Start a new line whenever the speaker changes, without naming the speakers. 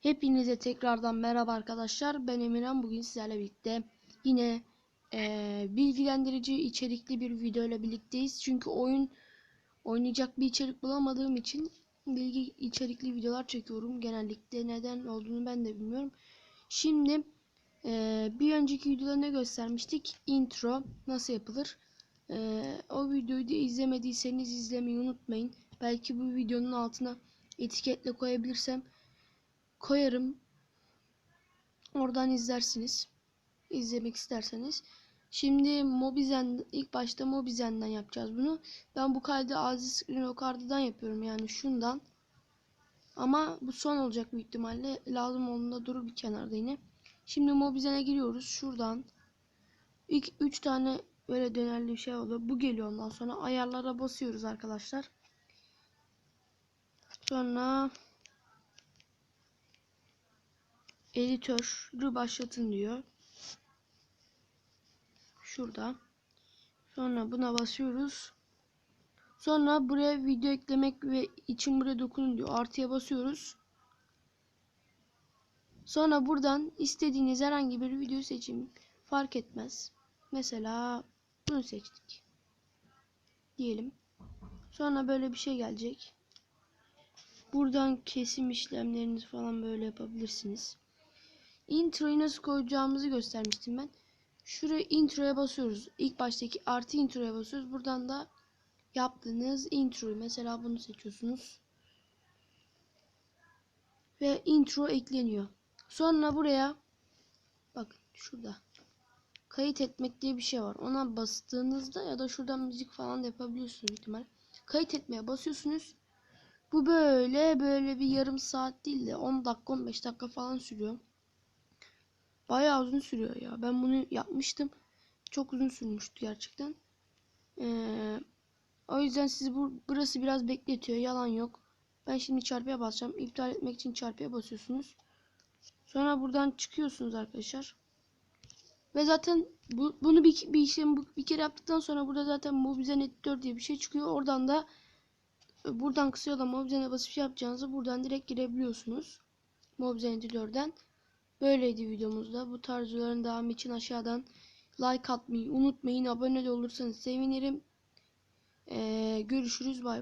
Hepinize tekrardan merhaba arkadaşlar. Ben Emirhan. Bugün sizlerle birlikte yine eee, bilgilendirici içerikli bir video ile birlikteyiz. Çünkü oyun oynayacak bir içerik bulamadığım için bilgi içerikli videolar çekiyorum. Genellikle neden olduğunu ben de bilmiyorum. Şimdi eee, bir önceki videoda ne göstermiştik? Intro nasıl yapılır? Eee, o videoyu da izlemediyseniz izlemeyi unutmayın. Belki bu videonun altına etiketle koyabilirsem koyarım. Oradan izlersiniz. İzlemek isterseniz. Şimdi Mobizen ilk başta Mobizen'den yapacağız bunu. Ben bu kaydı Aziz Screen yapıyorum yani şundan. Ama bu son olacak büyük ihtimalle. Lazım olduğunda durur bir kenarda yine. Şimdi Mobizen'e giriyoruz. Şuradan ilk 3 tane böyle dönerli bir şey oluyor. Bu geliyor ondan sonra ayarlara basıyoruz arkadaşlar. Sonra editörü başlatın diyor. Şurada. Sonra buna basıyoruz. Sonra buraya video eklemek ve için buraya dokunun diyor. Artıya basıyoruz. Sonra buradan istediğiniz herhangi bir video seçim fark etmez. Mesela bunu seçtik. Diyelim. Sonra böyle bir şey gelecek. Buradan kesim işlemlerinizi falan böyle yapabilirsiniz. Introyu nasıl koyacağımızı göstermiştim ben. Şuraya introya basıyoruz. İlk baştaki artı introya basıyoruz. Buradan da yaptığınız introyu mesela bunu seçiyorsunuz. Ve intro ekleniyor. Sonra buraya bakın şurada kayıt etmek diye bir şey var. Ona bastığınızda ya da şuradan müzik falan da yapabiliyorsunuz ihtimal. Kayıt etmeye basıyorsunuz. Bu böyle böyle bir yarım saat değil de 10 dakika 15 dakika falan sürüyor. Bayağı uzun sürüyor ya. Ben bunu yapmıştım. Çok uzun sürmüştü gerçekten. Ee, o yüzden sizi bu, burası biraz bekletiyor. Yalan yok. Ben şimdi çarpıya basacağım. İptal etmek için çarpıya basıyorsunuz. Sonra buradan çıkıyorsunuz arkadaşlar. Ve zaten bu, bunu bir, bir işlem bu- bir kere yaptıktan sonra burada zaten Mobizen Editör diye bir şey çıkıyor. Oradan da e, buradan kısa yola Mobizen'e basıp şey yapacağınızı buradan direkt girebiliyorsunuz. Mobizen Editör'den. Böyleydi videomuzda. Bu tarz videoların devamı için aşağıdan like atmayı unutmayın. Abone de olursanız sevinirim. Ee, görüşürüz. Bay bay.